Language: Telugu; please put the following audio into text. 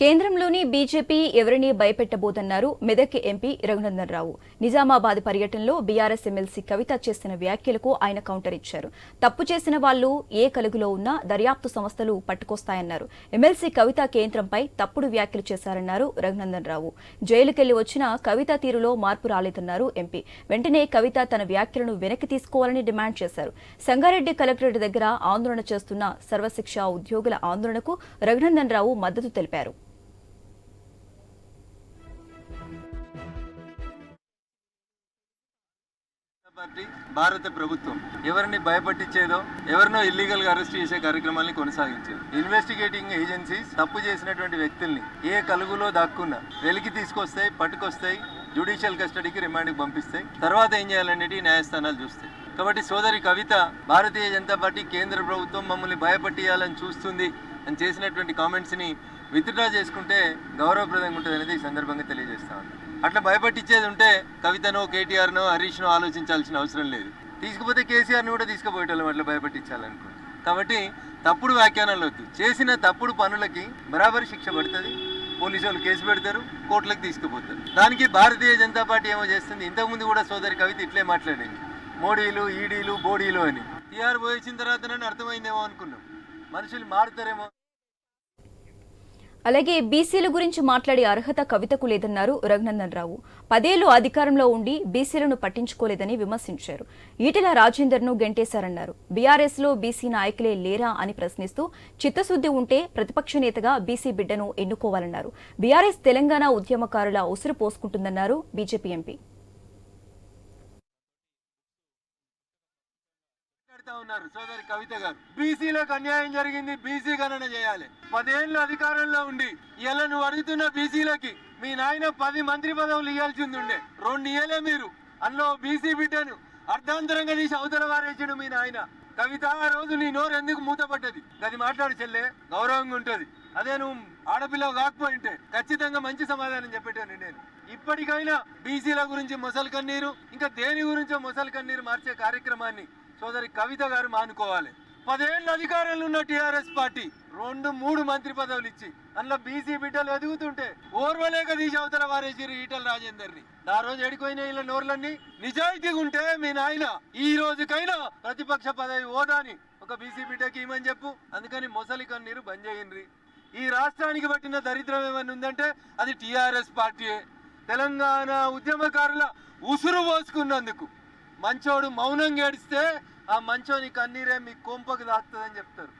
కేంద్రంలోని బీజేపీ ఎవరిని భయపెట్టబోదన్నారు మెదక్ ఎంపీ రఘునందన్ రావు నిజామాబాద్ పర్యటనలో బీఆర్ఎస్ ఎమ్మెల్సీ కవిత చేసిన వ్యాఖ్యలకు ఆయన కౌంటర్ ఇచ్చారు. తప్పు చేసిన వాళ్ళు ఏ కలుగులో ఉన్నా దర్యాప్తు సంస్థలు పట్టుకొస్తాయన్నారు. ఎమ్మెల్సీ కవిత కేంద్రంపై తప్పుడు వ్యాఖ్యలు చేశారన్నారు రఘునందన్ రావు జైలుకెళ్ళి వచ్చిన కవిత తీరులో మార్పు రాలేదన్నారు ఎంపీ. వెంటనే కవిత తన వ్యాఖ్యలను వెనక్కి తీసుకోవాలని డిమాండ్ చేశారు. సంగారెడ్డి కలెక్టరేట్ దగ్గర ఆందోళన చేస్తున్న సర్వశిక్ష ఉద్యోగుల ఆందోళనకు రఘునందన్ రావు మద్దతు తెలిపారు. పార్టీ భారత ప్రభుత్వం ఎవరిని భయపట్టించేదో ఎవరినో ఇల్లీగల్గా అరెస్ట్ చేసే కార్యక్రమాన్ని కొనసాగించేది. ఇన్వెస్టిగేటింగ్ ఏజెన్సీస్ తప్పు చేసినటువంటి వ్యక్తుల్ని ఏ కలుగులో దాక్కున్నా వెలికి తీసుకొస్తాయి పట్టుకొస్తాయి జ్యుడిషియల్ కస్టడీకి రిమాండ్కి పంపిస్తాయి. తర్వాత ఏం చేయాలనేది న్యాయస్థానాలు చూస్తాయి. కాబట్టి సోదరి కవిత భారతీయ జనతా పార్టీ కేంద్ర ప్రభుత్వం మమ్మల్ని భయపట్టియాలని చూస్తుంది అని చేసినటువంటి కామెంట్స్ని విత్డ్రా చేసుకుంటే గౌరవప్రదంగా ఉంటుంది అనేది ఈ సందర్భంగా తెలియజేస్తాను అట్లా భయపట్టించేది ఉంటే కవితనో కేటీఆర్నో హరీష్నో ఆలోచించాల్సిన అవసరం లేదు. తీసుకుపోతే కేసీఆర్ని కూడా తీసుకుపోయేటోళ్ళం అట్లా భయపట్టించాలనుకో కాబట్టి తప్పుడు వ్యాఖ్యానాలు వద్దు చేసిన తప్పుడు పనులకి బరాబరి శిక్ష పడుతుంది. పోలీసు వాళ్ళు కేసు పెడతారు కోర్టులకు తీసుకుపోతారు. దానికి భారతీయ జనతా పార్టీ ఏమో చేస్తుంది. ఇంతకుముందు కూడా సోదరి కవిత ఇట్లే మాట్లాడింది. మోడీలు ఈడీలు బోడీలు అని. టీఆర్ పోయించిన తర్వాత నన్ను అర్థమైందేమో అనుకున్నాం. మనుషులు మారుతారేమో అలాగే బీసీల గురించి మాట్లాడే అర్హత కవితకు లేదన్నారు రఘునందన్ రావు పదేళ్ళు అధికారంలో ఉండి బీసీలను పట్టించుకోలేదని విమర్శించారు. ఈటెల రాజేందర్ను గెంటేశారన్నారు. బీఆర్ఎస్లో బీసీ నాయకులే లేరా అని ప్రశ్నిస్తూ చిత్తశుద్ది ఉంటే ప్రతిపక్ష నేతగా బీసీ బిడ్డను ఎన్నుకోవాలన్నారు. బీఆర్ఎస్ తెలంగాణ ఉద్యమకారుల ఉసురు పోసుకుంటుందన్నారు బీజేపీ ఎంపీ. మాట్లాడుతా ఉన్నారు. సోదరి కవిత గారు. బీసీలకు అన్యాయం జరిగింది బీసీ గణన చేయాలి. పదేళ్ళు అధికారంలో ఉండి ఇలా నువ్వు అడుగుతున్న బీసీలకి మీ నాయన పది మంత్రి పదవులు ఇవ్వాల్సింది ఉండే. రెండు ఇయ్యలే మీరు. అందులో బీసీ బిడ్డను అర్ధాంతరంగా తీసి అవతల వారేసాడు మీ నాయన. కవిత ఆ రోజు నీ నోరు ఎందుకు మూతపడ్డది? అది మాట్లాడు చెల్లె. గౌరవంగా ఉంటుంది. అదే నువ్వు ఆడపిల్ల కాకపోయింటే ఖచ్చితంగా మంచి సమాధానం చెప్పేటాను నేను. ఇప్పటికైనా బీసీల గురించి మొసలు కన్నీరు ఇంకా దేని గురించో మొసలు కన్నీరు మార్చే కార్యక్రమాన్ని సోదరి కవిత గారు మానుకోవాలి. పదేళ్ళ అధికారంలో ఉన్న టీఆర్ఎస్ పార్టీ రెండు మూడు మంత్రి పదవులు ఇచ్చి అందులో బీసీ బిడ్డలు ఎదుగుతుంటే ఓర్వలేక తీసి అవతల వారేసిరు ఈటల రాజేందర్ని. ఆ రోజు ఎడిపోయిన ఇలా నోర్లన్నీ నిజాయితీగా ఉంటే మీ నాయన ఈ రోజుకైనా ప్రతిపక్ష పదవి హోదాని ఒక బీసీ బిడ్డకి ఏమని చెప్పు? అందుకని మొసలి కన్నీరు బంద్ చేయండి. ఈ రాష్ట్రానికి పట్టిన దరిద్రం ఏమైనా ఉందంటే అది టీఆర్ఎస్ పార్టీయే. తెలంగాణ ఉద్యమకారుల ఉసురు పోసుకున్నందుకు. మంచోడు మౌనంగా ఏడిస్తే ఆ మంచోని కన్నీరే మీ కొంపకు దాక్తుందని చెప్తారు.